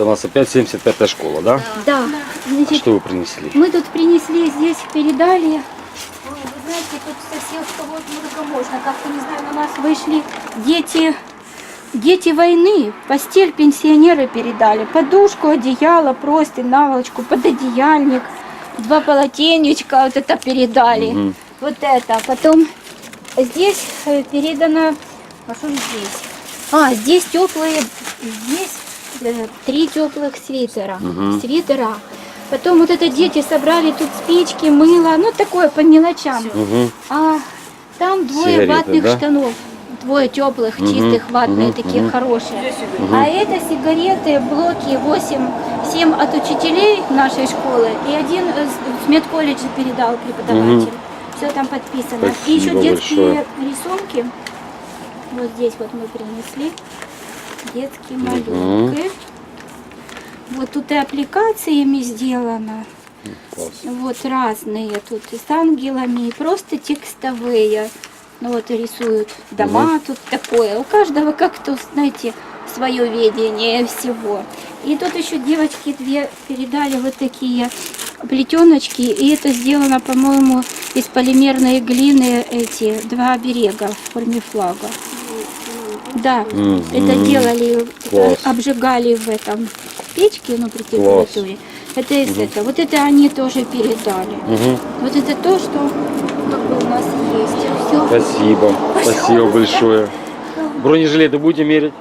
Это у нас опять 75-я школа, да? Да. А Значит, что вы принесли? мы тут принесли, здесь передали. Ой, вы знаете, тут со всех кого много можно. Как-то, не знаю, на нас Вышли дети, дети войны. Постель пенсионеры передали. Подушку, одеяло, простынь, наволочку, пододеяльник. Два полотенечка вот это передали. Мгм. Вот это. Потом здесь э, передано... А что здесь? А, здесь теплые... Здесь три теплых свитера. Мгм. Свитера. Потом вот это дети собрали тут спички, мыло. Ну, такое по мелочам. Угу. А там двое Сигареты, ватных да? штанов. Двое теплых, Мгм, чистых, ватные, мгм, такие мгм. хорошие. А это сигареты, блоки 8, 7 от учителей нашей школы и один э, с медколледжа передал преподаватель. Все там подписано. и Спасибо еще детские большое. рисунки. Вот здесь вот мы принесли. Детские малюнки. Вот тут и аппликациями сделано. Класс. Вот разные тут и с ангелами, и просто текстовые. Ну вот рисуют дома тут такое. У каждого как-то, знаете, свое видение всего. И тут еще девочки две передали вот такие плетеночки. И это сделано, по-моему, из полимерной глины эти два берега в форме флага. Да, Мгм. это делали, Класс. обжигали в этом печке, ну, при температуре. Это из этого. Вот это они тоже передали. Угу. Вот это то, что как бы у нас есть. Все. Спасибо. Спасибо большое. Бронежилеты будете мерить?